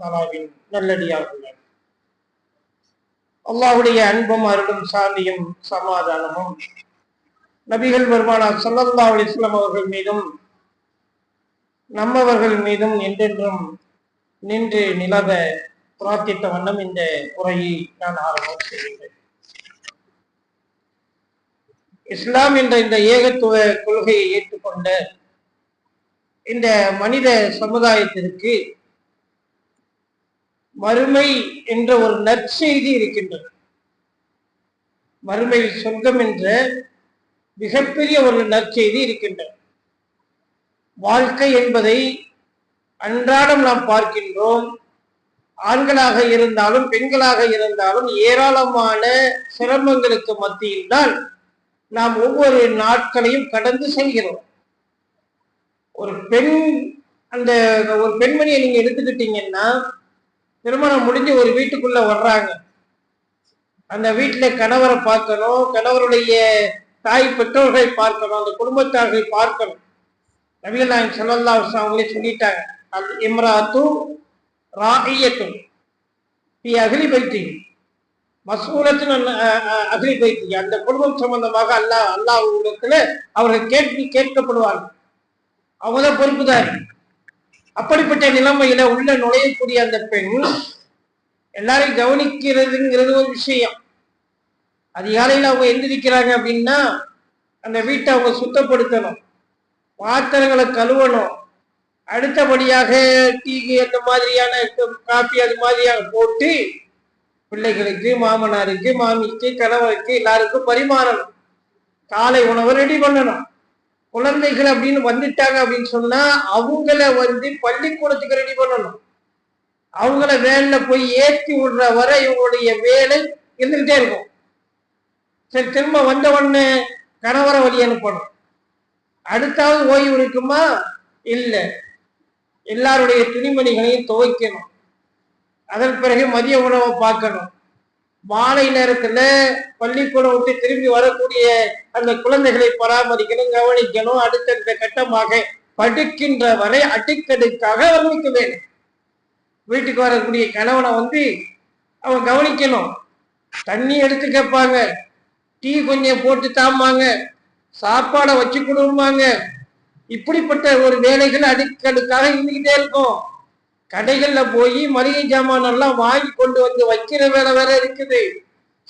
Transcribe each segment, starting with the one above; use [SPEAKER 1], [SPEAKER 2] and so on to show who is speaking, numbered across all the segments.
[SPEAKER 1] தாலாவின் நல்லடியார்கள் அல்லாஹுடைய அன்பும் அருளும் சாந்தியும் சமாதானமும் நபிகள் பெருமானார் சல்லல்லா அலிஸ்லாம் அவர்கள் மீதும் நம்மவர்கள் மீதும் என்றென்றும் நின்று நிலவ பிரார்த்தித்த வண்ணம் இந்த உரையை நான் ஆரம்பம் செய்கிறேன். இஸ்லாம் என்ற இந்த ஏகத்துவ கொள்கையை ஏற்றுக்கொண்ட இந்த மனித சமுதாயத்திற்கு மறுமை என்ற ஒரு நற்செய்தி இருக்கின்றது. மறுமை சொர்க்கம் என்ற மிகப்பெரிய ஒரு நற்செய்தி இருக்கின்றது. வாழ்க்கை என்பதை அன்றாடம் நாம் பார்க்கின்றோம். ஆண்களாக இருந்தாலும் பெண்களாக இருந்தாலும் ஏராளமான சிரமங்களுக்கு மத்தியில் தான் நாம் ஒவ்வொரு நாட்களையும் கடந்து செல்கிறோம். ஒரு பெண் அந்த ஒரு பெண்மணியை நீங்க எடுத்துக்கிட்டீங்கன்னா திருமணம் முடிஞ்சு ஒரு வீட்டுக்குள்ள வர்றாங்க. அந்த வீட்டுல கணவரை பார்க்கணும் கணவருடைய தாய் பெற்றோர்களை பார்க்கணும் அந்த குடும்பத்தார்களை பார்க்கணும். நபிகள் நாயகம் சொல்லல்லா அவங்களே சொல்லிட்டாங்க. அல் இம்ராத்து ராகியத்தும் பி அகிலி பைத்தி மசூலத்தின் அகிலி பைத்தி. அந்த குடும்பம் சம்பந்தமாக அல்லாஹ் இடத்துல அவர்கள் கேட்டு கேட்கப்படுவார்கள். அவங்கதான் பொறுப்புதாரி. அப்படிப்பட்ட நிலைமையில உள்ள நுழையக்கூடிய அந்த பெண் எல்லாரையும் கவனிக்கிறதுங்கிறது ஒரு விஷயம். அதிகாலையில் அவங்க எந்திரிக்கிறாங்க அப்படின்னா அந்த வீட்டை அவங்க சுத்தப்படுத்தணும். பாத்திரங்களை கழுவணும். அடுத்தபடியாக டீ அந்த மாதிரியான காப்பி அது மாதிரியாக போட்டு பிள்ளைகளுக்கு மாமனாருக்கு மாமிக்கு கணவருக்கு எல்லாருக்கும் பரிமாறணும். காலை உணவை ரெடி பண்ணணும். குழந்தைகள் அப்படின்னு வந்துட்டாங்க அப்படின்னு சொன்னா அவங்கள வந்து பள்ளிக்கூடத்துக்கு ரெடி பண்ணணும். அவங்கள வேன்ல போய் ஏற்றி விடுற வரை இவங்களுடைய வேலை இருந்துகிட்டே இருக்கும். சரி திரும்ப வந்த உடனே கணவரை வழி அனுப்பணும். அடுத்தாவது ஓய்வு இருக்குமா? இல்ல. எல்லாருடைய துணிமணிகளையும் துவைக்கணும். அதன் பிறகு மதிய உணவை பார்க்கணும். மாலை நேரத்துல பள்ளிக்கூடம் விட்டு திரும்பி வரக்கூடிய அந்த குழந்தைகளை பராமரிக்கணும் கவனிக்கணும் அடுத்தடுத்த கட்டமாக படுக்கின்ற வரை அடுக்கடுக்காக வர்ணிக்க வேண்டும் வீட்டுக்கு வரக்கூடிய கணவனை வந்து அவன் கவனிக்கணும். தண்ணி எடுத்து கேட்பாங்க. டீ கொஞ்சம் போட்டு தாமாங்க சாப்பாடை வச்சு கொடுப்பாங்க இப்படிப்பட்ட ஒரு வேலைகள் அடுக்கடுக்காக இருந்துகிட்டே இருக்கும். கடைகள்ல போய் மளிகை ஜாமான் எல்லாம் வாங்கி கொண்டு வந்து வைக்கிற வேலை வேற இருக்குது.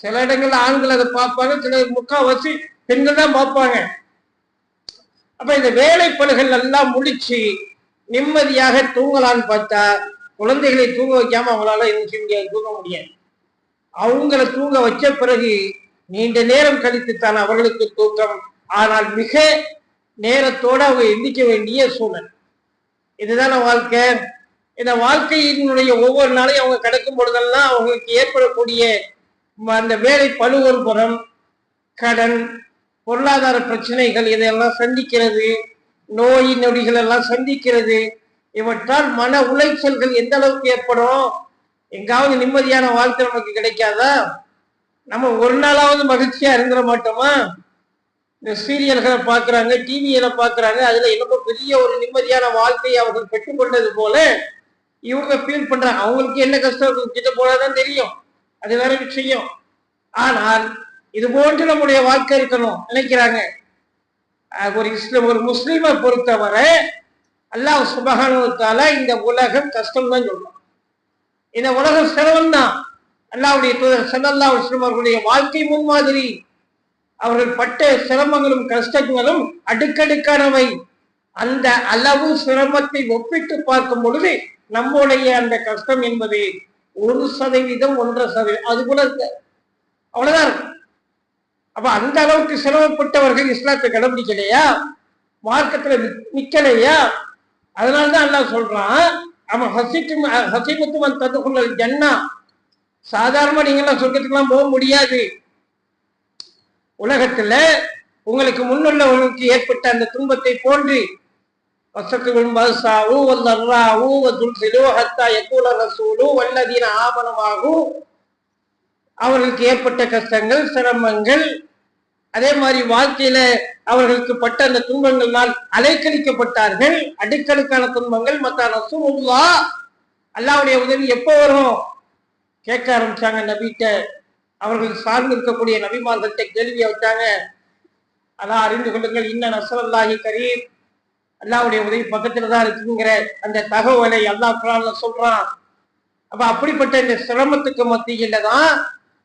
[SPEAKER 1] சில இடங்கள்ல ஆண்கள் அதை பார்ப்பாங்க சில முக்காவாசி பெண்கள் தான் பார்ப்பாங்க. அப்ப இந்த வேலைப்பணிகள் எல்லாம் முடிச்சு நிம்மதியாக தூங்கலான்னு பார்த்தா குழந்தைகளை தூங்க வைக்காம அவங்களால எதுவும் செய்ய தூங்க முடியாது. அவங்கள தூங்க வச்ச பிறகு நீண்ட நேரம் கழித்துத்தான் அவர்களுக்கு தூக்கம். ஆனால் மிக நேரத்தோடு அவங்க எந்திக்க வேண்டிய சூழல். இதுதான வாழ்க்கை? இந்த வாழ்க்கையினுடைய ஒவ்வொரு நாளையும் அவங்க கிடைக்கும் பொழுதெல்லாம் அவங்களுக்கு ஏற்படக்கூடிய அந்த வேலை பழுவொரு புறம் கடன் பொருளாதார பிரச்சனைகள் இதையெல்லாம் சந்திக்கிறது நோய் நொடிகள் எல்லாம் சந்திக்கிறது. இவற்றால் மன உளைச்சல்கள் எந்த அளவுக்கு ஏற்படும்? எங்காவது நிம்மதியான வாழ்க்கை நமக்கு கிடைக்காதா? நம்ம ஒரு நாளாவது மகிழ்ச்சியா இருந்துட மாட்டோமா? இந்த சீரியல்களை பார்க்குறாங்க டிவியில பார்க்குறாங்க அதுல என்னமோ பெரிய ஒரு நிம்மதியான வாழ்க்கையை அவர்கள் பெற்றுக்கொண்டது போல இவங்க ஃபீல் பண்றாங்க. அவங்களுக்கு என்ன கஷ்டம் கிட்ட போனாதான் தெரியும். அது வேற விஷயம். ஆனால் இது போன்று நம்முடைய வாழ்க்கை இருக்கணும். நினைக்கிறாங்க. ஒரு இஸ்லாம் ஒரு முஸ்லீமை பொறுத்தவரை அல்லாஹ் சுபகானுவத்தால இந்த உலகம் கஷ்டம் தான் சொல்றோம் இந்த உலகம் சிரமம் தான் அல்லாவுடைய தூதர் சல்லல்லா இஸ்லாம் அவர்களுடைய வாழ்க்கை முன்மாதிரி. அவர்கள் பட்ட சிரமங்களும் கஷ்டங்களும் அடுக்கடுக்கானவை. அந்த அளவு சிரமத்தை ஒப்பிட்டு பார்க்கும் பொழுது நம்முடைய அந்த கஷ்டம் என்பது ஒரு சதவீதம் ஒன்றரை சதவீதம். அது கூட அவ்வளவுதான் இருக்கும் அப்ப அந்த அளவுக்கு சிரமப்பட்டவர்கள் இஸ்லாத்தை கடைபிடிக்கலையா? மார்க்கத்துல நிக்கலையா? அதனாலதான் எல்லாம் சொல்றான் அவன் ஹசிக்கும் ஹசிமுத்துவன் ததுக்குள்ள ஜன்னா சாதாரணமா நீங்களாம் சொர்க்கத்துக்குலாம் போக முடியாது. உலகத்துல உங்களுக்கு முன்னுள்ளவர்களுக்கு ஏற்பட்ட அந்த துன்பத்தை போன்று வசத்துகள் பசாவு வல்லர்ராவு வதுல்சிலு ஹத்தா யக்கூல ரசூலு வல்லதீன ஆவணமாகு அவர்களுக்கு ஏற்பட்ட கஷ்டங்கள் சிரமங்கள் அதே மாதிரி வாழ்க்கையில அவர்களுக்கு பட்ட அந்த துன்பங்களால் அலைக்கழிக்கப்பட்டார்கள். அடுக்கடுக்கான துன்பங்கள் மத்த ரசூலுல்லா அல்லாவுடைய உதவி எப்போ வரும்? கேட்க ஆரம்பிச்சாங்க நபிட்ட அவர்கள் சார்ந்து இருக்கக்கூடிய நபிமார்கள்ட்ட கேள்வியை வச்சாங்க அதான் அறிந்து கொள்ளுங்கள். இன்ன நசரல்லாஹி கரீம். அல்லாவுடைய உதவி பக்கத்துல தான் இருக்குங்கிற அந்த தகவலை அல்லா குரான்ல சொல்றான். அப்ப அப்படிப்பட்ட இந்த சிரமத்துக்கு மத்தியில தான்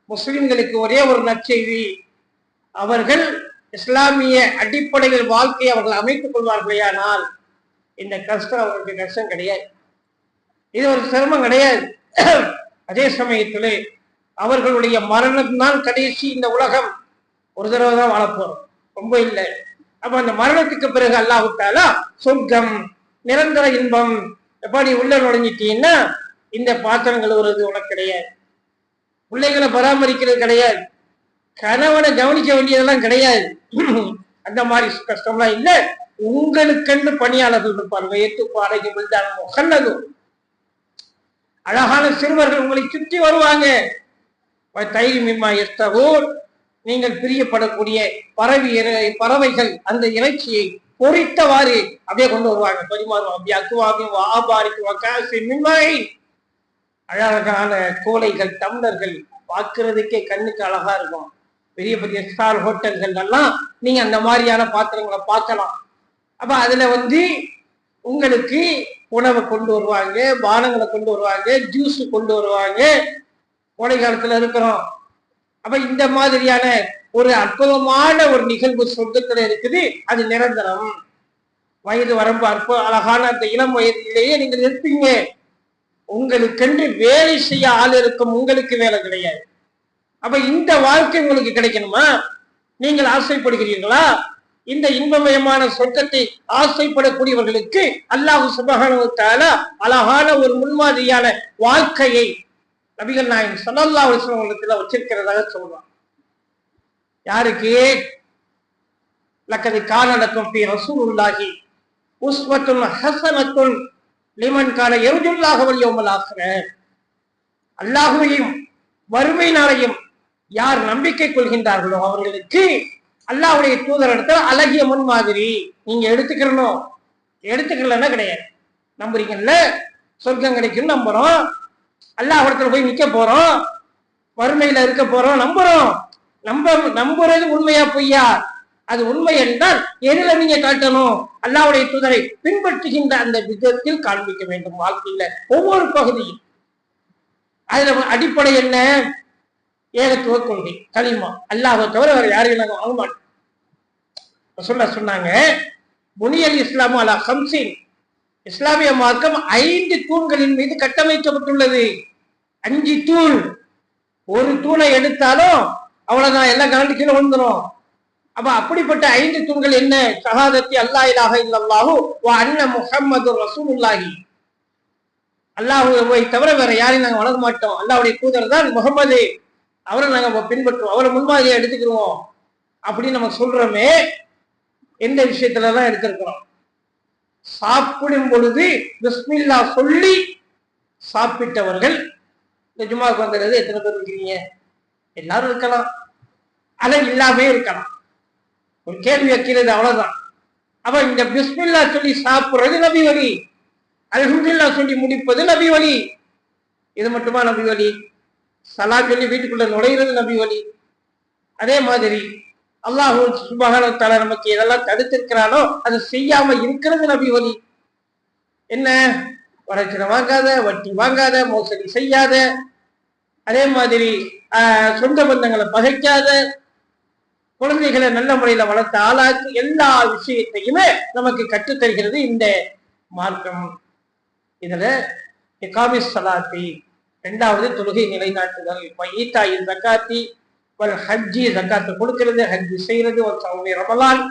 [SPEAKER 1] முஸ்லிம்களுக்கு ஒரே ஒரு நற்செய்தி. அவர்கள் இஸ்லாமிய அடிப்படையில் வாழ்க்கையை அவர்கள் அமைத்துக் கொள்வார்களேயானால் இந்த கஷ்டம் அவர்களுக்கு கஷ்டம் கிடையாது. இது ஒரு சிரமம் கிடையாது. அதே சமயத்தில் அவர்களுடைய மரணம் தான் கடைசி இந்த உலகம் ஒரு தடவை தான் வாழப்போறோம். ரொம்ப இல்லை. அப்ப அந்த மரணத்துக்கு பிறகு அல்லாஹுட்டாலா சொர்க்கம் நிரந்தர இன்பம் எப்ப நீ உள்ள நுழைஞ்சிட்டீங்கன்னா இந்த பாத்திரம் கழுவுறது உனக்கு கிடையாது. பிள்ளைகளை பராமரிக்கிறது கிடையாது. கணவனை கவனிக்க வேண்டியதெல்லாம் கிடையாது. அந்த மாதிரி கஷ்டம்லாம் இல்லை. உங்களுக்கென்று பணியாளர்கள் இருப்பார்கள். எட்டு பாடைக்கு விழுந்தாங்க முகல்லதும் அழகான சிறுவர்கள் உங்களை சுற்றி வருவாங்க. தைரி மிம்மா எஸ்தகோர். நீங்கள் பிரியப்படக்கூடிய பறவை இறை- பறவைகள் அந்த இறைச்சியை பொறித்தவாறு அப்படியே கொண்டு வருவாங்க. பரிமாறுவோம் அப்படி அக்குவாமி ஆபாரிக்கு வக்காசி அழகான கோலைகள் டம்ளர்கள் பார்க்கறதுக்கே கண்ணுக்கு அழகா இருக்கும். பெரிய பெரிய ஸ்டார் ஹோட்டல்கள் எல்லாம் நீங்க அந்த மாதிரியான பாத்திரங்களை பார்க்கலாம். அப்ப அதுல வந்து உங்களுக்கு உணவை கொண்டு வருவாங்க பானங்களை கொண்டு வருவாங்க ஜூஸ் கொண்டு வருவாங்க. கோடை காலத்துல இருக்கிறோம். அப்ப இந்த மாதிரியான ஒரு அற்புதமான ஒரு நிகழ்வு சொர்க்கத்துல இருக்குது அது நிரந்தரம். வயது வரம்பு அற்ப அழகான அந்த இளம் வயதிலேயே நீங்கள் இருப்பீங்க. உங்களுக்கென்று வேலை செய்ய ஆள் இருக்கும் உங்களுக்கு வேலை கிடையாது. அப்ப இந்த வாழ்க்கை உங்களுக்கு கிடைக்கணுமா? நீங்கள் ஆசைப்படுகிறீர்களா? இந்த இன்பமயமான சொர்க்கத்தை ஆசைப்படக்கூடியவர்களுக்கு அல்லாஹு சுபகானுக்கான அழகான ஒரு முன்மாதிரியான வாழ்க்கையை நபிகள் நாயகம் ஸல்லல்லாஹு அலைஹி வச்சிருக்கிறதாக சொல்றான் யாருக்கு? லக்கது கானலக்கும் ஃபி ரசூலுல்லாஹி உஸ்வத்துன் ஹஸனத்துன் லிமன் கான யர்ஜுல்லாஹ வல் யௌமல் அல்லாஹுவையும் வறுமை நாளையும் யார் நம்பிக்கை கொள்கின்றார்களோ அவர்களுக்கு அல்லாஹ்வுடைய தூதர் இடத்துல அழகிய முன் மாதிரி நீங்க எடுத்துக்கிறணும் எடுத்துக்கலன்னா கிடையாது. நம்புறீங்கல்ல? சொர்க்கம் கிடைக்கும் நம்புறோம். அல்லாஹ் இடத்துல போய் நிக்க போறோம். வறுமையில இருக்க போறோம். நம்புறோம். நம்ப நம்புறது உண்மையா பொய்யா? அது உண்மை என்றால் எதுல நீங்க காட்டணும். அல்லாவுடைய தூதரை பின்பற்றுகின்ற அந்த விதத்தில் காண்பிக்க வேண்டும். வாழ்க்கையில ஒவ்வொரு பகுதியும். அதுல அடிப்படை என்ன? ஏகத்துவ கொள்கை களிமா. அல்லாஹை தவிர வேற யாரையும் நாங்க வாங்க மாட்டோம் சொல்ல சொன்னாங்க முனியல் இஸ்லாமு அலா ஹம்சின் இஸ்லாமிய மார்க்கம் ஐந்து தூண்களின் மீது கட்டமைக்கப்பட்டுள்ளது. அஞ்சு தூண். ஒரு தூணை எடுத்தாலும் அவ்வளவுதான் எல்லாம் கரண்ட் கீழே விழுந்துரும். அப்ப அப்படிப்பட்ட ஐந்து தூண்கள் என்ன? சகாதத்தி அல்லா இலாக இல்லல்லாஹு அண்ண அன்ன முஹம்மது ரசூலுல்லாஹி. அல்லாஹுவை தவிர வேற யாரையும் நாங்கள் வளர மாட்டோம். அல்லாவுடைய தூதர் தான் முகமது அவரை நாங்கள் பின்பற்றுவோம். அவரை முன்மாதிரியை எடுத்துக்கிடுவோம் அப்படின்னு நம்ம சொல்றோமே. எந்த விஷயத்துல தான் எடுத்திருக்கிறோம்? சாப்பிடும் பொழுது பிஸ்மில்லா சொல்லி சாப்பிட்டவர்கள் இந்த ஜும்மாவுக்கு வந்துடுறது எத்தனை பேர் இருக்கிறீங்க? எல்லாரும் இருக்கலாம். அதை இல்லாமே இருக்கலாம். ஒரு கேள்வி வைக்கிறது அவ்வளவுதான். அப்ப இந்த பிஸ்மில்லா சொல்லி சாப்பிடுறது நபி வழி. அல்ஹம்துல்லா சொல்லி முடிப்பது நபி வழி. இது மட்டுமா நபி வழி? சலா சொல்லி வீட்டுக்குள்ள நுழையிறது நபி வழி. அதே மாதிரி அல்லாஹு சுபகான நமக்கு எதெல்லாம் தடுத்திருக்கிறானோ அதை செய்யாம இருக்கிறது நபி ஒலி என்ன? வரட்சணை வாங்காத வட்டி வாங்காத மோசடி செய்யாத அதே மாதிரி சொந்த பந்தங்களை பகைக்காத குழந்தைகளை நல்ல முறையில வளர்த்த ஆளாக்கு எல்லா விஷயத்தையுமே நமக்கு கற்றுத்தருகிறது இந்த மார்க்கம். இதுல இகாமி சலாத்தி இரண்டாவது தொழுகை நிலைநாட்டுதல் இப்ப ஈத்தாயின் தக்காத்தி ஒரு ஹஜ்ஜி சக்காத்து கொடுக்கிறது ஹஜ்ஜி செய்யறது ஒரு சௌமி ரமலான்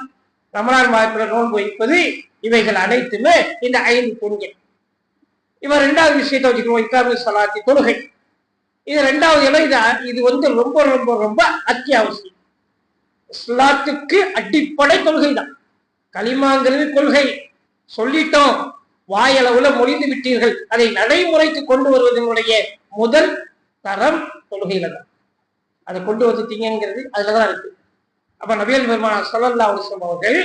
[SPEAKER 1] ரமலான் மாதத்துல நோன்பு வைப்பது இவைகள் அனைத்துமே இந்த ஐந்து தூண்கள் இவன் ரெண்டாவது விஷயத்தை வச்சுக்கிறோம் இக்காமி சலாத்தி தொழுகை. இது ரெண்டாவது இடம் இது இது வந்து ரொம்ப ரொம்ப ரொம்ப அத்தியாவசியம். இஸ்லாத்துக்கு அடிப்படை கொள்கை தான். களிமாங்கிறது கொள்கை. சொல்லிட்டோம். வாயளவுல மொழிந்து விட்டீர்கள். அதை நடைமுறைக்கு கொண்டு வருவதனுடைய முதல் தரம் கொள்கையில தான். அதை கொண்டு வந்துட்டீங்கிறது தான் இருக்கு. அப்போ நபியல் பெருமான சொல்லல்லா அலிஸ்லாம் அவர்கள்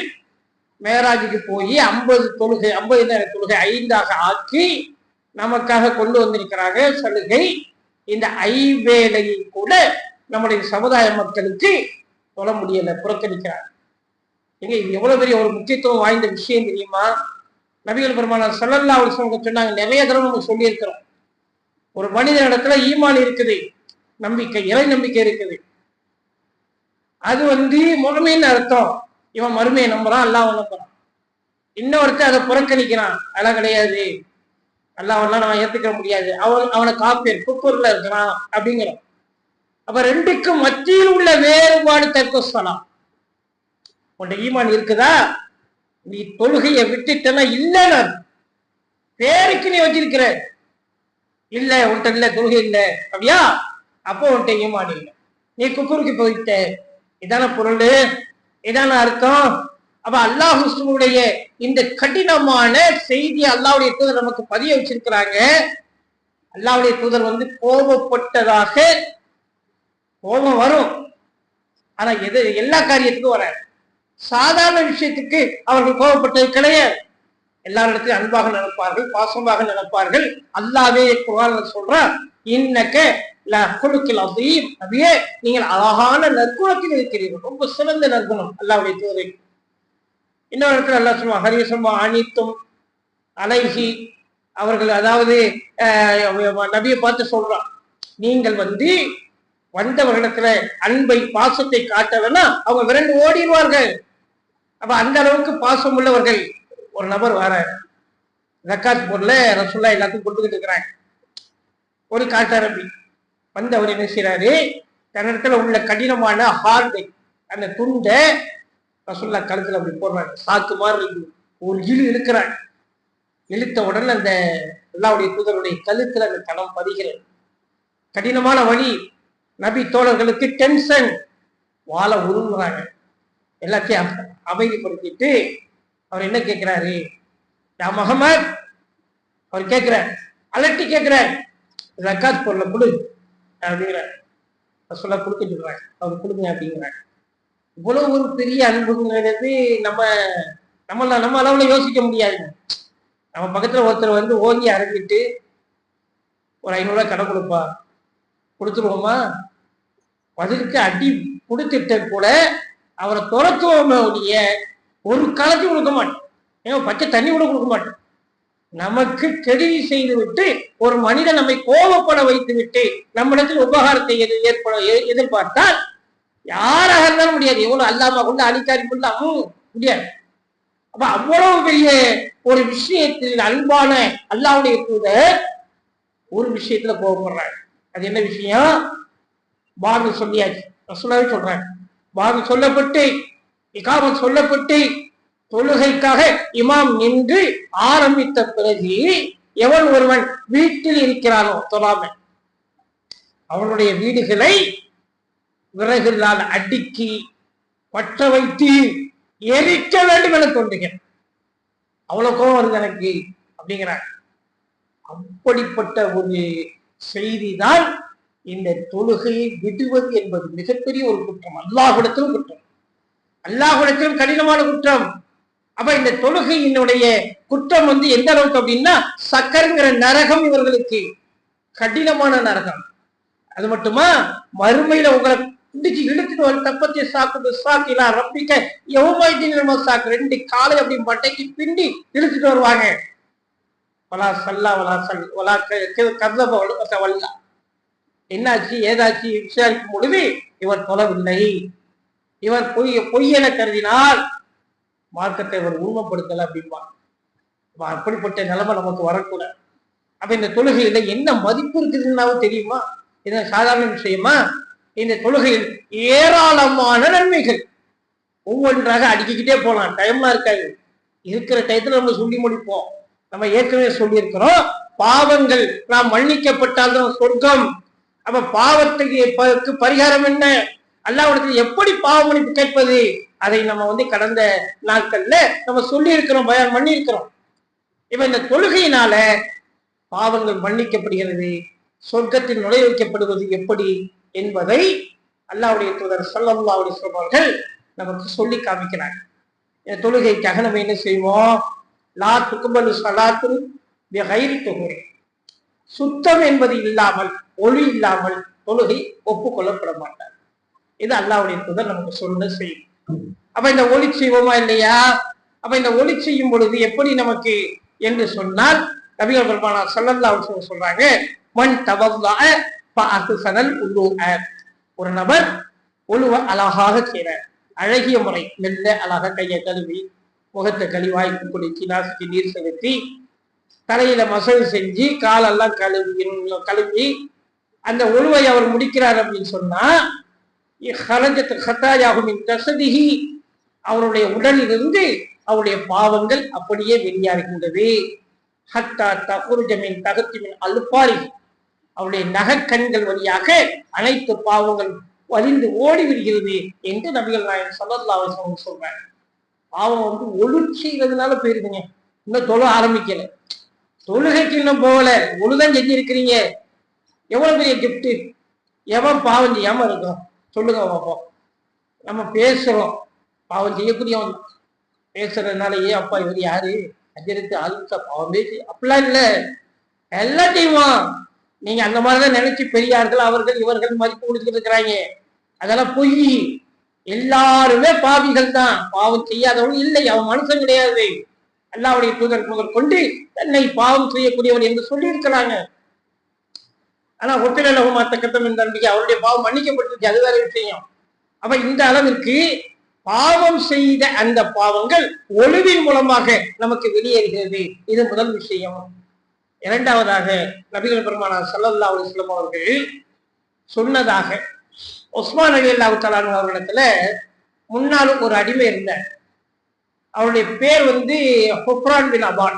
[SPEAKER 1] மேராஜுக்கு போய் ஐம்பது தொழுகை ஐம்பது நேர தொழுகை ஐந்தாக ஆக்கி நமக்காக கொண்டு வந்திருக்கிறாங்க. சலுகை இந்த ஐவேளையை கூட நம்முடைய சமுதாய மக்களுக்கு சொல்ல முடியலை புறக்கணிக்கிறார் எங்க இது எவ்வளவு பெரிய ஒரு முக்கியத்துவம் வாய்ந்த விஷயம் தெரியுமா? நபிகள் பெருமானார் சல்லல்லா அலைஹி சொன்னாங்க நிறைய தடவை நம்ம சொல்லியிருக்கிறோம். ஒரு மனித இடத்துல ஈமான் இருக்குது. நம்பிக்கை இறை நம்பிக்கை இருக்குது. அது வந்து முழுமைன்னு அர்த்தம். இவன் மறுமையை நம்புறான் அல்லாஹ் நம்புறான். இன்னொருத்தர் அதை புறக்கணிக்கிறான். அதெல்லாம் கிடையாது. அல்லாஹ்வெல்லாம் நான் ஏத்துக்க முடியாது. அவன் அவனை காப்பீர் குக்கூர்ல இருக்கிறான் அப்படிங்கிறான் அப்ப ரெண்டுக்கும் மத்தியில் உள்ள வேறுபாடு தர்க்கஸ்தலம் உன்ட ஈமான் இருக்குதா? நீ தொழுகையை விட்டுட்டனா? இல்லை பேருக்கு நீ வச்சிருக்கிற. இல்ல உன்கிட்ட இல்ல தொழுகை இல்லை. அப்படியா? அப்போ உன்ட்ட ஈமான் நீ குக்கூருக்கு போயிட்ட இதான பொருள் இதான அர்த்தம்? அப்ப அல்லாஹுடைய இந்த கடினமான செய்தி அல்லாவுடைய தூதர் நமக்கு பதிய வச்சிருக்கிறாங்க. அல்லாவுடைய தூதர் வந்து கோபப்பட்டதாக கோபம் வரும். ஆனா எது எல்லா காரியத்துக்கும் வர சாதாரண விஷயத்துக்கு அவர்கள் கோபப்பட்டது கிடையாது. எல்லாரிடத்தையும் அன்பாக நினைப்பார்கள் பாசமாக நினைப்பார்கள். அல்லாவே குரான் சொல்றான் இன்னக்க அதையும் அப்படியே நீங்கள் அழகான நற்குணத்தில் இருக்கிறீர்கள் ரொம்ப சிறந்த நற்குணம். அல்லாவுடைய தூதை இன்னொரு இடத்துல அல்லா சொல்லுவா ஹரிசம்மா அனித்தும் அலைஹி. அவர்கள் அதாவது நபியை பார்த்து சொல்றான். நீங்கள் வந்து வந்தவர்களிடத்துல அன்பை பாசத்தை காட்டலன்னா அவங்க விரண்டு ஓடிடுவார்கள். அப்ப அந்த அளவுக்கு பாசம் உள்ளவர்கள் ஒரு நபர் வர ஜக்காத் பொருளை ரசுல்லா எல்லாத்துக்கும் கொடுத்துக்கிட்டு இருக்கிறாங்க. ஒரு காட்டாரம்பி வந்து அவர் என்ன செய்யறாரு தன்னிடத்துல உள்ள கடினமான ஹார்டை அந்த துண்டை ரசுல்லா கழுத்துல அப்படி போடுறாரு. சாக்கு மாதிரி ஒரு இழு இழுக்கிறாங்க இழுத்த உடனே அந்த அல்லாவுடைய தூதருடைய கழுத்துல அந்த கணம் பதிகிறது. கடினமான வழி. நபி தோழர்களுக்கு டென்ஷன் வாழ உருங்குறாங்க எல்லாத்தையும் அமைதிப்படுத்திட்டு அவர் என்ன கேட்கிறாரு? யா முகமது அவர் கேட்கிறார். அலட்டி கேட்கிறார். ஜக்காத் பொருளை கொடு. அப்படிங்கிறார் சொல்ல கொடுக்க சொல்றாங்க அவர் கொடுங்க அப்படிங்கிறாங்க. இவ்வளவு ஒரு பெரிய அன்புங்கிறது நம்ம நம்ம நம்ம அளவுல யோசிக்க முடியாது. நம்ம பக்கத்துல ஒருத்தர் வந்து ஓங்கி அரைஞ்சிட்டு ஒரு ஐநூறுரூவா கடை கொடுப்பா கொடுத்துருவோமா? பதிலுக்கு அடி கொடுத்துட்ட கூட அவரை துரத்துவோமே ஒழிய ஒரு காலத்தையும் கொடுக்க மாட்டேன். ஏன் பச்சை தண்ணி கூட கொடுக்க மாட்டேன். நமக்கு கெடுதி செய்துவிட்டு ஒரு மனிதன் நம்மை கோபப்பட வைத்துவிட்டு நம்மிடத்தில் உபகாரத்தை எது- ஏற்பட எதிர்பார்த்தால் யாராக இருந்தாலும் முடியாது. எவ்வளவு அல்லாமா கொண்டு அழிக்காரி கொண்டாமும் முடியாது. அப்ப அவ்வளவு பெரிய ஒரு விஷயத்தில் அன்பான அல்லாவுடைய தூதர் ஒரு விஷயத்துல கோபப்படுறாங்க அது என்ன விஷயம்? பாகு சொல்லியாச்சு. ரசூலாவே சொல்றாங்க பாகு சொல்லப்பட்டு இகாமத் சொல்லப்பட்டு தொழுகைக்காக இமாம் நின்று ஆரம்பித்த பிறகு எவன் ஒருவன் வீட்டில் இருக்கிறானோ தொழாம அவனுடைய வீடுகளை விறகுகளால் அடுக்கி பற்ற வைத்து எரிக்க வேண்டும் என தோன்றுகிறேன் அவ்வளவு கோபம் வருது எனக்கு அப்படிங்கிறாங்க அப்படிப்பட்ட ஒரு செய்தி தான் இந்த தொழுகையை விடுவது என்பது மிகப்பெரிய ஒரு குற்றம். அல்லாஹ்விடத்திலும் குற்றம். அல்லாஹ்விடத்திலும் கடினமான குற்றம். அப்ப இந்த தொழுகையினுடைய குற்றம் வந்து எந்த அளவுக்கு அப்படின்னா சக்கருங்கிற நரகம் இவர்களுக்கு கடினமான நரகம். அது மட்டுமா? மறுமையில உங்களை இடிச்சு இழுத்துட்டு வர தப்பத்தை சாக்குது சாக்கிலா ரப்பிக்க எவ்வளவு சாக்கு? ரெண்டு காலை அப்படி மட்டைக்கு பிண்டி இழுத்துட்டு வருவாங்க. வலா சல்லா வலா சல் வலா கதப வல்லா. என்னாச்சு? ஏதாச்சு விசாரிக்கும் பொழுது இவர் தொலைவில்லை இவர் பொய் பொய்யென கருதினால் மார்க்கத்தை அவர் உருவப்படுத்தல அப்படிம்பான் அப்படிப்பட்ட நிலைமை நமக்கு வரக்கூடாது அப்ப இந்த தொழுகையில என்ன மதிப்பு இருக்குதுன்னாவும் தெரியுமா? இது சாதாரண விஷயமா? இந்த தொழுகையில் ஏராளமான நன்மைகள். ஒவ்வொன்றாக அடிக்கிக்கிட்டே போகலாம். டைம்லாம் இருக்காது. இருக்கிற டயத்துல நம்ம சொல்லி முடிப்போம். நம்ம ஏற்கனவே சொல்லியிருக்கிறோம். பாவங்கள் நாம் மன்னிக்கப்பட்டால்தான் சொர்க்கம். அப்ப பாவத்துக்கு பரிகாரம் என்ன? அல்லாவிடத்தில் எப்படி பாவ மன்னிப்பு கேட்பது? அதை நம்ம வந்து கடந்த நாட்கள்ல நம்ம சொல்லி இருக்கிறோம் பயன் பண்ணி இருக்கிறோம் இப்ப இந்த தொழுகையினால பாவங்கள் மன்னிக்கப்படுகிறது சொர்க்கத்தில் நுழைய வைக்கப்படுவது எப்படி என்பதை அல்லாவுடைய தூதர் ஸல்லல்லாஹு அலைஹி நமக்கு சொல்லி காமிக்கிறாங்க தொழுகைக்காக நம்ம என்ன செய்வோம்? லா துக்குபலு சலாத்து கைரி தொகுதி சுத்தம் என்பது இல்லாமல் ஒளி இல்லாமல் தொழுகை ஒப்புக்கொள்ளப்பட மாட்டார். இது அல்லாவுடைய தூதர் நமக்கு சொன்ன செய்யும். அப்ப இந்த ஒளி செய்வோமா இல்லையா? அப்ப இந்த ஒளி செய்யும் பொழுது எப்படி நமக்கு என்று சொன்னால் நபிகள் பெருமானா சல்லல்லா சொல்றாங்க மண் தவல்லா சனல் ஒரு நபர் ஒழுவ அழகாக செய்கிறார் அழகிய முறை மெல்ல அழகாக கையை கழுவி முகத்தை கழிவாய் குளிச்சு நாசிக்கு நீர் செலுத்தி தலையில மசல் செஞ்சு காலெல்லாம் கழுவி கழுவி அந்த ஒழுவை அவர் முடிக்கிறார் அப்படின்னு சொன்னா ஹரஜத்து ஹத்தாயாகும் கசதிகி அவருடைய உடலிலிருந்து அவருடைய பாவங்கள் அப்படியே வெளியாகின்றது ஹத்தா தகுருஜமின் தகத்திமின் அல்பாரி. அவருடைய நகக்கண்கள் வழியாக அனைத்து பாவங்கள் வலிந்து ஓடி விடுகிறது என்று நபிகள் நாயன் சல்லல்லா அவசரம் சொல்றாங்க. பாவம் வந்து ஒழுச்செய்வதனால போயிருதுங்க. இன்னும் தொழ ஆரம்பிக்கல. தொழுகைக்கு இன்னும் போகல. ஒழுதான் செஞ்சிருக்கிறீங்க. எவ்வளவு பெரிய கிஃப்ட் எவன் பாவம் செய்யாம இருக்கும் சொல்லுங்க பார்ப்போம் நம்ம பேசுறோம் பாவம் செய்யக்கூடியவன் பேசுறதுனாலயே அப்பா இவர் யாரு? அஜரித்து ஆளுச்சா பாவம் பேசி அப்படிலாம் இல்லை. எல்லாத்தையும் நீங்க அந்த மாதிரிதான் நினைச்சு பெரியார்கள் அவர்கள் இவர்கள் மதிப்பு கொடுத்துட்டு இருக்கிறாங்க. அதெல்லாம் பொய். எல்லாருமே பாவிகள் தான். பாவம் செய்யாதவங்க இல்லை. அவன் மனுஷன் கிடையாது. அல்லாவுடைய தூதர் முதல் கொண்டு தன்னை பாவம் செய்யக்கூடியவன் என்று சொல்லி இருக்கிறாங்க ஆனா ஒப்பிலகு மாத்த கத்தம் என்ற நம்பிக்கை அவருடைய பாவம் மன்னிக்கப்பட்டிருக்கு. அது வேற விஷயம். அப்ப இந்த அளவிற்கு பாவம் செய்த அந்த பாவங்கள் ஒளிவின் மூலமாக நமக்கு வெளியேறுகிறது. இது முதல் விஷயம். இரண்டாவதாக நபிகள் பெருமானா சல்லல்லா அலிஸ்லாம் அவர்கள் சொன்னதாக ஒஸ்மான் அலி அல்லா தலான் அவர்களிடத்துல முன்னால் ஒரு அடிமை இருந்தார். அவருடைய பேர் வந்து ஹொப்ரான் பின் அபான்.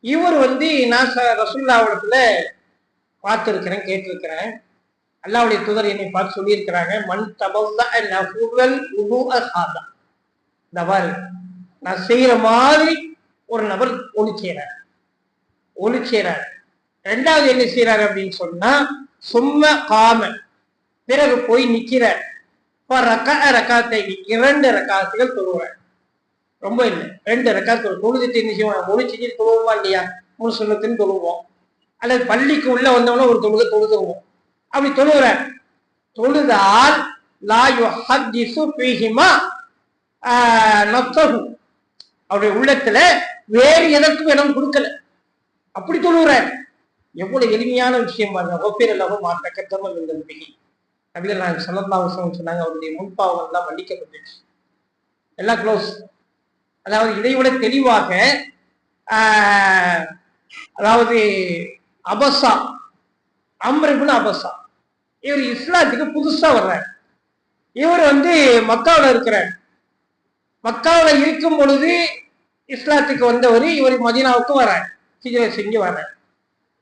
[SPEAKER 1] இவர் வந்து நான் ரசுல்லாவிடத்துல பார்த்துருக்கிறேன் கேட்டிருக்கிறேன். அல்லாவுடைய தூதர் என்னை பார்த்து சொல்லியிருக்கிறாங்க மண் தபல் இந்த மாதிரி நான் செய்யற மாதிரி ஒரு நபர் ஒளி செய்யறார் ஒளி செய்யறார் ரெண்டாவது என்ன செய்யறாரு அப்படின்னு சொன்னா சும்ம காம. பிறகு போய் நிக்கிறார். ரக்காத்தை இரண்டு ரக்காத்துகள் தொழுவார். ரொம்ப இல்லை ரெண்டு ரக்காத்து தொழுதுட்டு என்ன செய்வோம் ஒளி செஞ்சு தொழுவோமா இல்லையா? மூணு சொல்லத்துன்னு தொழுவோம். அல்லது பள்ளிக்கு உள்ள வந்தவன ஒரு தொழுகை தொழுதுவோம் அப்படி தொழுகிற தொழுதால் அவருடைய உள்ளத்துல வேறு எதற்கும் இடம் கொடுக்கல. அப்படி தொழுகிற. எவ்வளவு எளிமையான விஷயம் பாருங்க. ஒப்பேர் இல்லாமல் மாற்ற கத்தமல் இந்த நம்பிக்கை நபிகள் நான் சொல்லலாம் சொன்னாங்க அவருடைய முன்பாவம் எல்லாம் மன்னிக்கப்பட்டுச்சு. எல்லாம் க்ளோஸ் அதாவது இதை விட தெளிவாக அதாவது அபசா. அம்ரிபுன் அபசா. இவர் இஸ்லாத்துக்கு புதுசா வர்றார். இவர் வந்து மக்காவில் இருக்கிறார். மக்காவில் இருக்கும் பொழுது இஸ்லாத்துக்கு வந்தவர் இவர் மதினாவுக்கு வர்றார். சிஜரை செஞ்சு வர்றார்.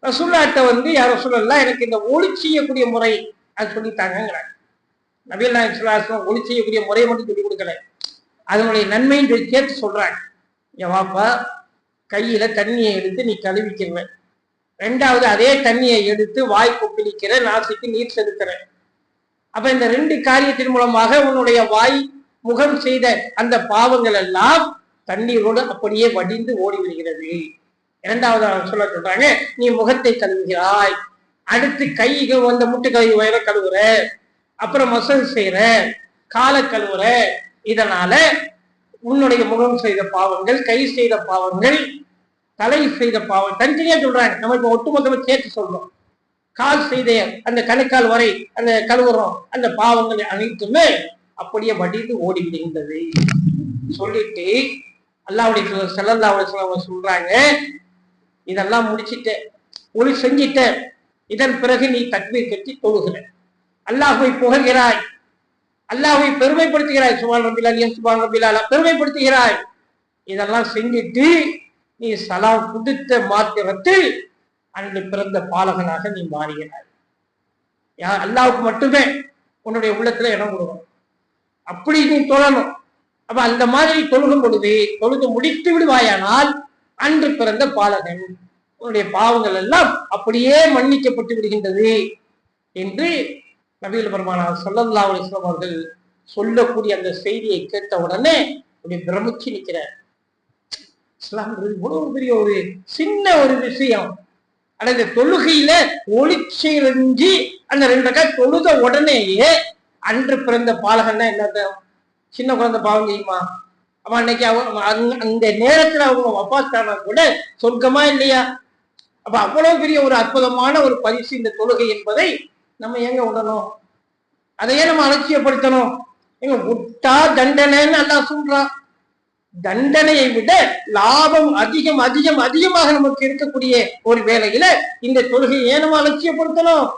[SPEAKER 1] ரசூல்லாட்ட வந்து யார் ரசூல்லாம் எனக்கு இந்த ஒளி செய்யக்கூடிய முறை அது சொல்லித்தாங்கிறார் நபீல் நாயக் ஒளி செய்யக்கூடிய முறையை மட்டும் சொல்லி கொடுக்கல. அதனுடைய நன்மைன்னு சொல்லி சேர்த்து சொல்றாங்க என் வாப்பா கையில தண்ணியை எடுத்து நீ கழுவிக்கிறவன் ரெண்டாவது அதே தண்ணியை எடுத்து வாய் பிடிக்கிற நாசிக்கு நீர் செலுத்துறேன் அப்ப இந்த ரெண்டு காரியத்தின் மூலமாக உன்னுடைய வாய் முகம் செய்த அந்த பாவங்கள் எல்லாம் தண்ணீரோடு அப்படியே வடிந்து ஓடி விடுகிறது. இரண்டாவது சொல்ல சொல்றாங்க நீ முகத்தை கழுவுகிறாய். அடுத்து கைகள் வந்த முட்டு கழுவி வயிற கழுவுற அப்புறம் மசல் செய்யற காலை கழுவுற. இதனால உன்னுடைய முகம் செய்த பாவங்கள் கை செய்த பாவங்கள் தலை செய்த பாவம். தனித்தனியா சொல்றாங்க நம்ம இப்ப ஒட்டுமொத்தமா சேர்த்து சொல்றோம். கால் செய்த அந்த கணுக்கால் வரை அந்த கழுவுறோம் அந்த பாவங்கள் அனைத்துமே அப்படியே வடிந்து ஓடி விடுகின்றது சொல்லிட்டு அல்லாவுடைய செல்லல்லாவுடைய சொல்றாங்க இதெல்லாம் முடிச்சிட்ட ஒளி செஞ்சிட்ட இதன் பிறகு நீ தக்மீர் கட்டி தொழுகிற. அல்லாஹை புகழ்கிறாய். அல்லாஹை பெருமைப்படுத்துகிறாய். சுபான் ரபிலாலியா சுபான் ரபிலாலா பெருமைப்படுத்துகிறாய். இதெல்லாம் செஞ்சுட்டு நீ சலாம் குடித்த மாத்திரத்தில் அன்று பிறந்த பாலகனாக நீ மாறுகிறாய் அல்லாவுக்கு மட்டுமே. உன்னுடைய உள்ளத்துல இடம் கொடுக்கணும். அப்படி நீ தொழணும். அப்ப அந்த மாதிரி தொழுகும் பொழுது தொழுது முடித்து விடுவாயானால் அன்று பிறந்த பாலகன் உன்னுடைய பாவங்கள் எல்லாம் அப்படியே மன்னிக்கப்பட்டு விடுகின்றது என்று நபீல் பெருமானார் சொல்லல்லா அலிஸ்லாம் அவர்கள் சொல்லக்கூடிய அந்த செய்தியை கேட்ட உடனே அப்படி பிரமிச்சு நிற்கிறார். இஸ்லாம் இவ்வளவு பெரிய ஒரு சின்ன ஒரு விஷயம். ஆனா இந்த தொழுகையில ஒளிச்சிரிஞ்சு அந்த ரெண்டு ரக்கா தொழுத உடனேயே அன்று பிறந்த பாலகன்னா என்னது சின்ன குழந்தை பாவம் செய்யுமா அவன் அன்னைக்கு அவங்க அந்த நேரத்துல அவங்க வப்பாத்தானா கூட சொர்க்கமா இல்லையா? அப்ப அவ்வளவு பெரிய ஒரு அற்புதமான ஒரு பரிசு இந்த தொழுகை என்பதை நம்ம எங்க உடனும் அதையே நம்ம அலட்சியப்படுத்தணும். எங்க முட்டா தண்டனைன்னு எல்லாம் சொல்றான். தண்டனையை விட லாபம் அதிகம் அதிகம் அதிகமாக நமக்கு இருக்கக்கூடிய ஒரு வேலையில இந்த தொழுகையை ஏன் நம்ம அலட்சியப்படுத்தணும்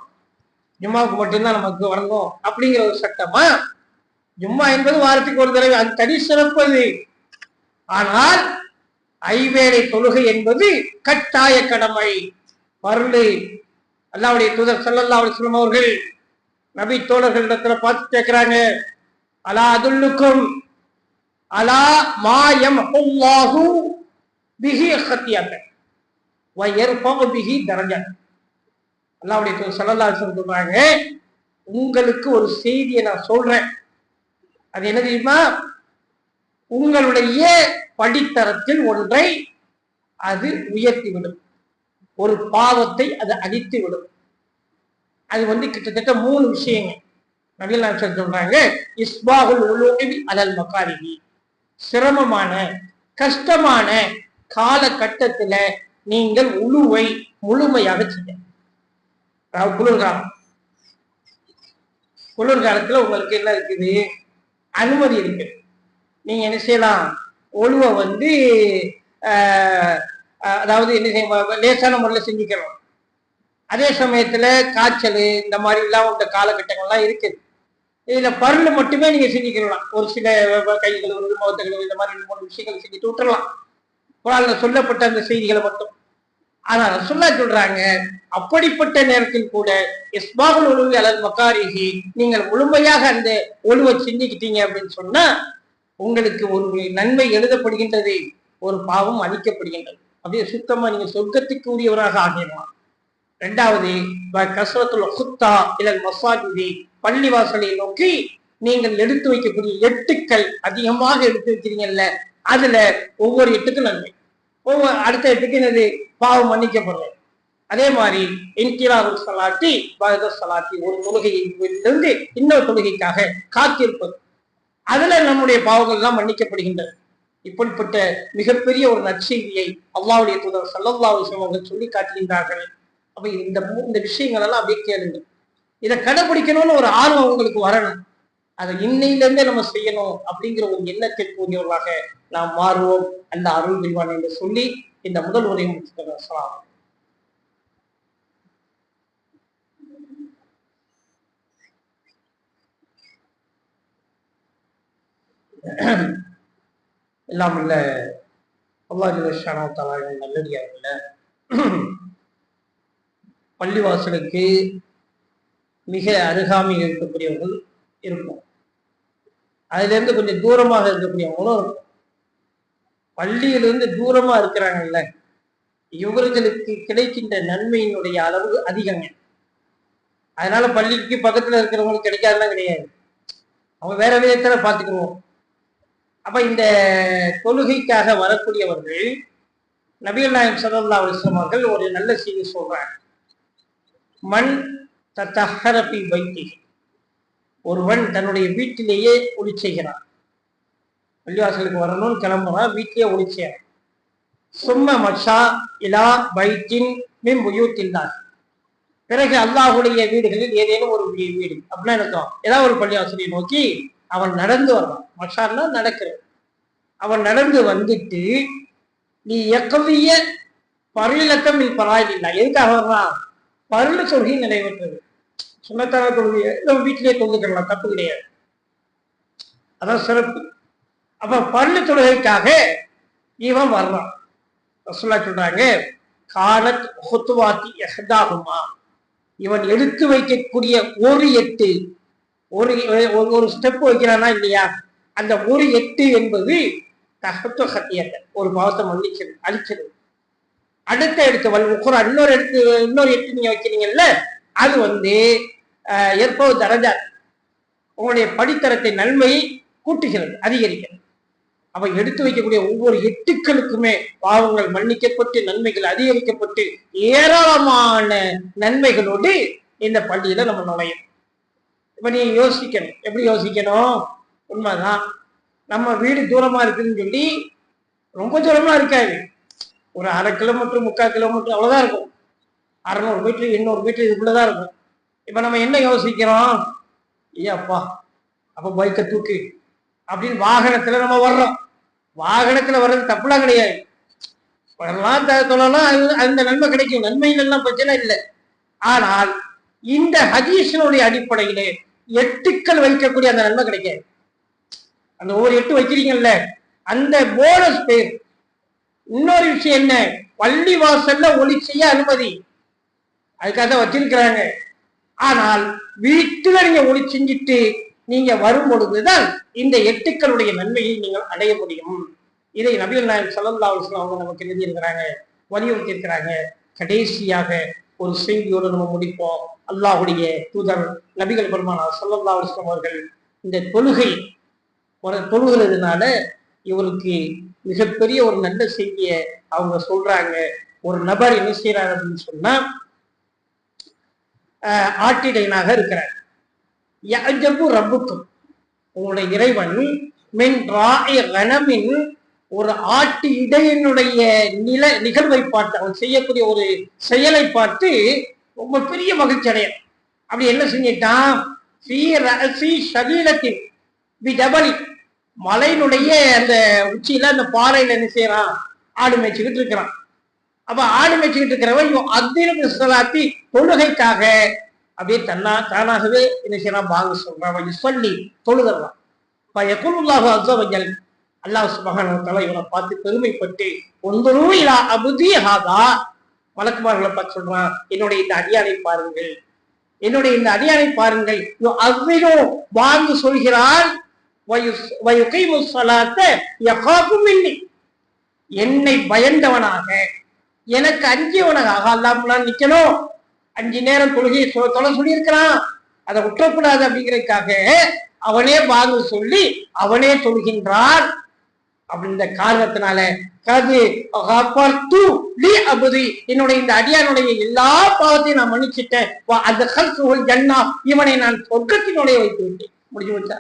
[SPEAKER 1] ஜும்மாவுக்கு மட்டும்தான் நமக்கு வழங்கும் அப்படிங்கிற ஒரு சட்டமா? ஜும்மா என்பது வாரத்துக்கு ஒரு தடவை அது தனி சிறப்பது ஆனால் ஐவேளை தொழுகை என்பது கட்டாய கடமை. பருளு அல்லாவுடைய தூதர் செல்லல்லா அவர் வஸல்லம் அவர்கள் நபி தோழர்களிடத்துல பார்த்து கேட்கிறாங்க அலா அதுல்லுக்கும் அலா மாயம் அல்லாஹு பிஹி ஹத்தியத்தை வயர்ஃபு பிஹி தரஜத். அல்லாவுடைய தூதர் சொல்றாங்க உங்களுக்கு ஒரு செய்தியை நான் சொல்றேன். அது என்ன தெரியுமா? உங்களுடைய படித்தரத்தில் ஒன்றை அது உயர்த்திவிடும். ஒரு பாவத்தை அது அழித்து விடும் அது வந்து கிட்டத்தட்ட மூணு விஷயங்கள். நவீன சொல்றாங்க இஸ்பாகுல் உலூகி அலல் மக்காரிகி சிரமமான கஷ்டமான காலகட்டத்துல நீங்கள் உழுவை முழுமையாக செய்ய குளிர்காலம். குளிர்காலத்துல உங்களுக்கு என்ன இருக்குது? அனுமதி இருக்கு. நீங்க என்ன செய்யலாம்? ஒழுவை வந்து அதாவது என்ன செய்ய லேசான முறையில் செஞ்சுக்கிறோம் அதே சமயத்துல காய்ச்சல் இந்த மாதிரி எல்லாம் உள்ள காலகட்டங்கள்லாம் இருக்குது. இதுல பருள் மட்டுமே நீங்க சிந்திக்கலாம் ஒரு சில கை கழுவுறது முகத்தை கழுவு இந்த மாதிரி ரெண்டு மூணு விஷயங்கள் செஞ்சுட்டு விட்டுறலாம். குரான்ல சொல்லப்பட்ட அந்த செய்திகளை மட்டும். ஆனா ரசுல்லா சொல்றாங்க அப்படிப்பட்ட நேரத்தில் கூட இஸ்பாகுல் ஒழுவு அல்லது மக்காரிகி நீங்கள் முழுமையாக அந்த ஒழுவை சிந்திக்கிட்டீங்க அப்படின்னு சொன்னா உங்களுக்கு ஒரு நன்மை எழுதப்படுகின்றது ஒரு பாவம் அளிக்கப்படுகின்றது அப்படியே சுத்தமா நீங்க சொர்க்கத்துக்கு உரியவராக ஆகிடலாம். ரெண்டாவது கசரத்துல குத்தா இல்ல மசாஜி பள்ளிவாசலை நோக்கி நீங்கள் எடுத்து வைக்கக்கூடிய எட்டுக்கள் அதிகமாக எடுத்து வைக்கிறீங்கல்ல அதுல ஒவ்வொரு எட்டுக்கும் நன்மை. ஒவ்வொரு அடுத்த எட்டுக்கு என்னது? பாவம் மன்னிக்கப்படுறது அதே மாதிரி இன்கிராவுல் சலாட்டி பாரத சலாட்டி ஒரு தொழுகையிலிருந்து இன்னொரு தொழுகைக்காக காத்திருப்பது. அதுல நம்முடைய பாவங்கள் எல்லாம் மன்னிக்கப்படுகின்றன இப்படிப்பட்ட மிகப்பெரிய ஒரு நற்செய்தியை அல்லாவுடைய தூதர் சல்லல்லா விஷயம் அவங்க அவர்கள் சொல்லி காட்டுகின்றார்கள். அப்ப இந்த இந்த விஷயங்கள் எல்லாம் அப்படியே கேளுங்கள். இதை கடைபிடிக்கணும்னு ஒரு ஆர்வம் உங்களுக்கு வரணும். அதை இன்னையிலிருந்தே நம்ம செய்யணும் அப்படிங்கிற ஒரு எண்ணத்திற்குரியவர்களாக நாம் மாறுவோம். அந்த அருள் விரிவான் என்று சொல்லி இந்த முதல் உரையை முடிச்சுக்கிறேன். எல்லாம் இல்ல. அல்லாஹ் தலாவின் நல்லடியார்கள பள்ளிவாசலுக்கு மிக அருகாமையில் இருக்கக்கூடியவர்கள் இருக்கும் அதுலேருந்து கொஞ்சம் தூரமாக இருக்கக்கூடியவங்களும் இருக்கும் பள்ளியிலிருந்து தூரமாக இருக்கிறாங்கல்ல இவர்களுக்கு கிடைக்கின்ற நன்மையினுடைய அளவு அதிகங்க. அதனால பள்ளிக்கு பக்கத்துல இருக்கிறவங்களுக்கு கிடைக்காதெல்லாம் கிடையாது. அவங்க வேற விதத்துல பார்த்துக்குவோம். அப்ப இந்த தொழுகைக்காக வரக்கூடியவர்கள் நபிகள் நாயகம் சதல்லா அவர்கள் ஒரு நல்ல செய்தி சொல்றாங்க. மண் தத்தஹரபி வைத்தி. ஒருவன் தன்னுடைய வீட்டிலேயே ஒளி செய்கிறான். பள்ளிவாசலுக்கு வரணும்னு கிளம்புறான் வீட்டிலேயே ஒளி செய்யறான். சும்ம மஷா இலா பைத்தின் மின் புயூத்தில்லார் பிறகு அல்லாஹுடைய வீடுகளில் ஏதேனும் ஒரு வீடு அப்படின்னா எனக்கும் ஏதாவது ஒரு பள்ளிவாசலை நோக்கி அவன் நடந்து வர்றான் மஷான்னா நடக்கிறது. அவன் நடந்து வந்துட்டு நீ எக்கவிய பருளத்தம் நீ பராயில்லை எதுக்காக வர்றான் பருள சொல்கை நிறைவேற்றது சுண்ணத்தான தொழுகையை நம்ம வீட்டிலேயே தொழுதுக்கலாம் தப்பு கிடையாது. அதான் சிறப்பு. அப்ப பள்ளி தொழுகைக்காக இவன் வர்றான். சொல்ல சொல்றாங்க காலத் ஹொத்துவாத்தி எஹ்தாகுமா இவன் எடுத்து வைக்கக்கூடிய ஒரு எட்டு ஒரு ஒரு- ஒரு ஸ்டெப் வைக்கிறானா இல்லையா? அந்த ஒரு எட்டு என்பது தகத்துவ ஹத்தியத்தை ஒரு பாவத்தை மன்னிச்சது அழிச்சது அடுத்த எடுத்து வல் உக்குரா இன்னொரு எடுத்து இன்னொரு எட்டு நீங்க வைக்கிறீங்கல்ல அது வந்து ஏற்பது தரஜா உங்களுடைய படித்தரத்தை நன்மையை கூட்டுகிறது அதிகரிக்கிறது. அவை எடுத்து வைக்கக்கூடிய ஒவ்வொரு எட்டுக்களுக்குமே பாவங்கள் மன்னிக்கப்பட்டு நன்மைகள் அதிகரிக்கப்பட்டு ஏராளமான நன்மைகளோடு இந்த பள்ளியில நம்ம நுழையும். இப்ப நீ யோசிக்கணும். எப்படி யோசிக்கணும்? உண்மைதான். நம்ம வீடு தூரமா இருக்குதுன்னு சொல்லி ரொம்ப தூரமா இருக்காது. ஒரு அரை கிலோமீட்டர் முக்கால் கிலோமீட்டர் அவ்வளவுதான் இருக்கும். அறநூறு மீட்டர் எண்ணூறு மீட்டர் இதுக்குள்ளதான் இருக்கும். இப்ப நம்ம என்ன யோசிக்கிறோம்? ஐயாப்பா அப்ப பைக்கை தூக்கு. அப்படின்னு வாகனத்துல நம்ம வர்றோம். வாகனத்துல வர்றது தப்புலாம் கிடையாது. வரலாம் சொல்லலாம் அது- அந்த நன்மை கிடைக்கும். நன்மைகள் எல்லாம் பிரச்சனை இல்லை. ஆனால் இந்த ஹதீஷனுடைய அடிப்படையிலே எட்டுக்கள் வைக்கக்கூடிய அந்த நன்மை கிடைக்காது. அந்த ஒவ்வொரு எட்டு வைக்கிறீங்கல்ல அந்த போனஸ் பேர். இன்னொரு விஷயம் என்ன? பள்ளி வாசல்ல ஒளி செய்ய அனுமதி. அதுக்காக தான் வச்சிருக்கிறாங்க. ஆனால் வீட்டுல நீங்க ஒளி செஞ்சுட்டு நீங்க வரும் பொழுதுதான் இந்த எட்டுக்களுடைய நன்மையை நீங்கள் அடைய முடியும். இதை நபிகள் நாயகம் ஸல்லல்லாஹு அவங்க நமக்கு எழுதியிருக்கிறாங்க. வலியுறுத்தி இருக்கிறாங்க கடைசியாக ஒரு செய்தியோடு நம்ம முடிப்போம். அல்லாஹுடைய தூதர் நபிகள் பெருமானா ஸல்லல்லாஹு அலைஹி அவர்கள் இந்த தொழுகை ஒரு தொழுகிறதுனால இவருக்கு மிகப்பெரிய ஒரு நல்ல செய்தியை அவங்க சொல்றாங்க. ஒரு நபர் என்ன செய்யறாரு அப்படின்னு சொன்னா ஆட்டிடையனாக இருக்கிறார் யஜபு ரப்புக்கும் உங்களுடைய இறைவன் மின் ராய கணமின் ஒரு ஆட்டு இடையனுடைய நில நிகழ்வை பார்த்து அவன் செய்யக்கூடிய ஒரு செயலை பார்த்து ரொம்ப பெரிய மகிழ்ச்சி அடையும் அப்படி என்ன செஞ்சிட்டான்? ஃபீ ரஅசி ஜபலி மலையினுடைய அந்த உச்சியில அந்த பாறையில என்ன செய்யறான்? ஆடு மேய்ச்சிக்கிட்டு இருக்கிறான். அப்ப ஆடு மேய்ச்சிக்கிட்டு இருக்கிறவன் இவன் அத்தின சலாத்தி தொழுகைக்காக. அப்படியே தன்னா தானாகவே என்ன செய்யலாம் வாங்க சொல்றான். சொல்லி தொழுதறான். யகுலுல்லாஹு அஸ்ஸ வஜல் அல்லாஹ் சுப்ஹானஹு வ இவனை பார்த்து பெருமைப்பட்டு ஒன்றும் இல்லா அபுதி ஹாதா. வழக்குமார்களை பார்த்து சொல்றான் என்னுடைய இந்த அடியானை பாருங்கள். என்னுடைய இந்த அடியானை பாருங்கள். அவ்வினோ வாங்கு சொல்கிறான். வயுஸ்- வயுகீமு ஸலாத்த என்னை பயந்தவனாக எனக்கு அஞ்சியவனாக அல்லாமலாம் நிக்கணும். அஞ்சு நேரம் தொழுகையை தொலை சொல்லியிருக்கிறான். அதை விட்டுறக்கூடாது அப்படிங்கிறதுக்காக அவனே வாங்க சொல்லி அவனே தொழுகின்றான். அப்படின்ற காரணத்தினால கது அபுதி. என்னுடைய இந்த அடியானுடைய எல்லா பாவத்தையும் நான் மன்னிச்சிட்டேன். அந்த கல்சுல் ஜன்னா. இவனை நான் சொர்க்கத்தினுடைய வைத்து விட்டேன். முடிஞ்சு வச்சா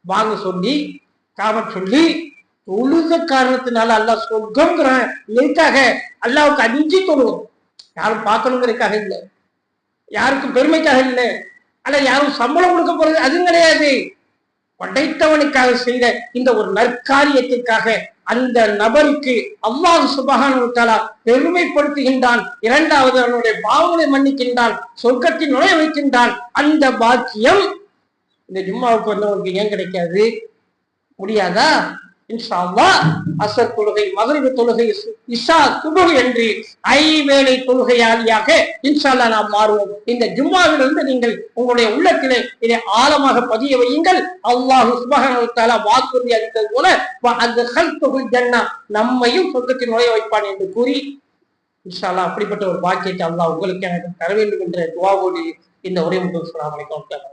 [SPEAKER 1] வாங்க சொல்லி காம சொல்லி தொழுத காரணத்தினால அல்லாஹ் சொர்க்கம்ங்கிறான். எதுக்காக அல்லாவுக்கு அஞ்சு தொழுவோம் யாரும் பார்க்கணுங்கிறதுக்காக இல்லை. யாருக்கும் பெருமைக்காக இல்லை. அல்ல யாரும் சம்பளம் கொடுக்க போறது அதுவும் கிடையாது. படைத்தவனுக்காக செய்த இந்த ஒரு நற்காரியத்திற்காக அந்த நபருக்கு அல்லாஹ் சுபகானுத்தாலா பெருமைப்படுத்துகின்றான். இரண்டாவது அவனுடைய பாவங்களை மன்னிக்கின்றான். சொர்க்கத்தில் நுழைய வைக்கின்றான். அந்த பாக்கியம் இந்த ஜும்மாவுக்கு வந்தவனுக்கு ஏன் கிடைக்காது? முடியாதா? இன்ஷா அசர் தொழுகை மகரிபு தொழுகை இஷா சுபு என்று ஐவேளை தொழுகையாளியாக இன்ஷால்லா நாம் மாறுவோம். இந்த ஜும்மாவிலிருந்து நீங்கள் உங்களுடைய உள்ளத்திலே இதை ஆழமாக பதிய வையுங்கள். அல்லாஹு சுபகத்தால வாக்குறுதி அளித்தது போல வ தொகுதி ஜன்னா நம்மையும் சொர்க்கத்தில் நுழைய வைப்பான் என்று கூறி இன்ஷால்லா அப்படிப்பட்ட ஒரு பாக்கியத்தை அல்லாஹ் உங்களுக்கு எனக்கு தர வேண்டும் என்ற துவாவோடு இந்த உரை முகம் சொல்லாமல்